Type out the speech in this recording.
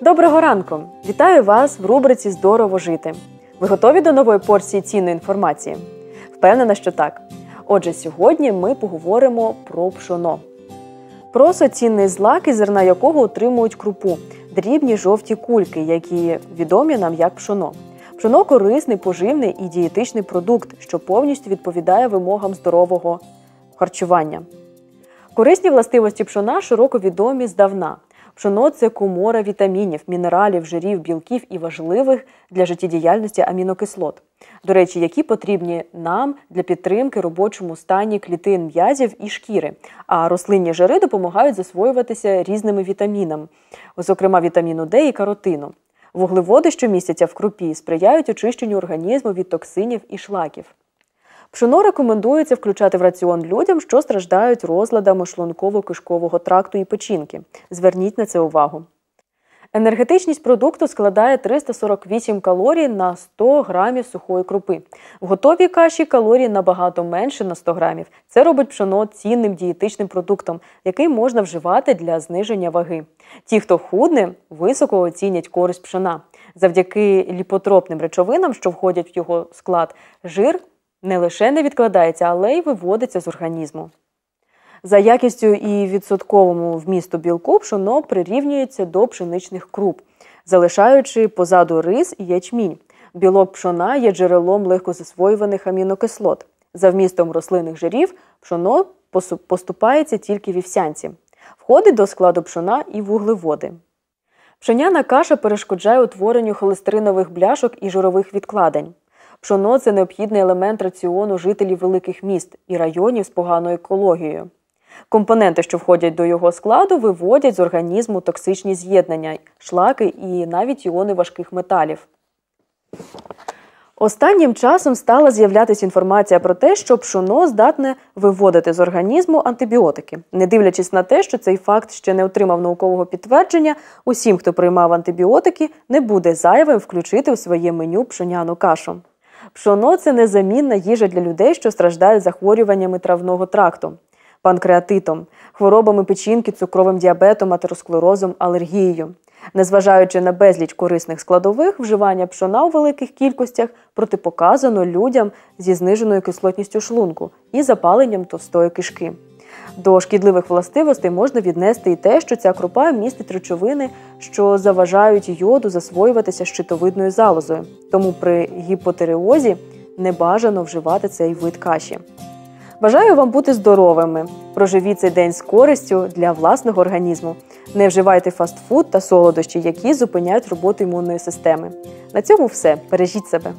Доброго ранку! Вітаю вас в рубриці Здорово жити. Ви готові до нової порції цінної інформації? Впевнена, що так. Отже, сьогодні ми поговоримо про пшоно. Просо цінний злак, із зерна якого отримують крупу, дрібні жовті кульки, які відомі нам як пшоно. Пшоно корисний, поживний і дієтичний продукт, що повністю відповідає вимогам здорового харчування. Корисні властивості пшона широко відомі здавна. Пшоно це комора вітамінів, мінералів, жирів, білків і важливих для життєдіяльності амінокислот. До речі, які потрібні нам для підтримки робочому стані клітин м'язів і шкіри. А рослинні жири допомагають засвоюватися різними вітамінами, зокрема вітаміну Д і каротину. Вуглеводи, що містяться в крупі, сприяють очищенню організму від токсинів і шлаків. Пшоно рекомендується включати в раціон людям, що страждають розладами шлунково-кишкового тракту і печінки. Зверніть на це увагу. Енергетичність продукту складає 348 калорій на 100 грамів сухої крупи. В готовій каші калорій набагато менше на 100 грамів. Це робить пшоно цінним дієтичним продуктом, який можна вживати для зниження ваги. Ті, хто худне, високо оцінять користь пшона. Завдяки ліпотропним речовинам, що входять в його склад, жир не лише не відкладається, але й виводиться з організму. За якістю і відсотковому вмісту білку пшоно прирівнюється до пшеничних круп, залишаючи позаду рис і ячмінь. Білок пшона є джерелом легкозасвоюваних амінокислот. За вмістом рослинних жирів пшоно поступається тільки вівсянці. Входить до складу пшона і вуглеводи. Пшеняна каша перешкоджає утворенню холестеринових бляшок і жирових відкладень. Пшоно це необхідний елемент раціону жителів великих міст і районів з поганою екологією. Компоненти, що входять до його складу, виводять з організму токсичні з'єднання, шлаки і навіть іони важких металів. Останнім часом стала з'являтися інформація про те, що пшоно здатне виводити з організму антибіотики. Не дивлячись на те, що цей факт ще не отримав наукового підтвердження, усім, хто приймав антибіотики, не буде зайвим включити в своє меню пшоняну кашу. Пшоно це незамінна їжа для людей, що страждають захворюваннями травного тракту, панкреатитом, хворобами печінки, цукровим діабетом, атеросклерозом, алергією. Незважаючи на безліч корисних складових, вживання пшона у великих кількостях протипоказано людям зі зниженою кислотністю шлунку і запаленням товстої кишки. До шкідливих властивостей можна віднести і те, що ця крупа містить речовини, що заважають йоду засвоюватися щитовидною залозою. Тому при гіпотереозі не бажано вживати цей вид каші. Бажаю вам бути здоровими. Проживіть цей день з користю для власного організму. Не вживайте фастфуд та солодощі, які зупиняють роботу імунної системи. На цьому все. Бережіть себе.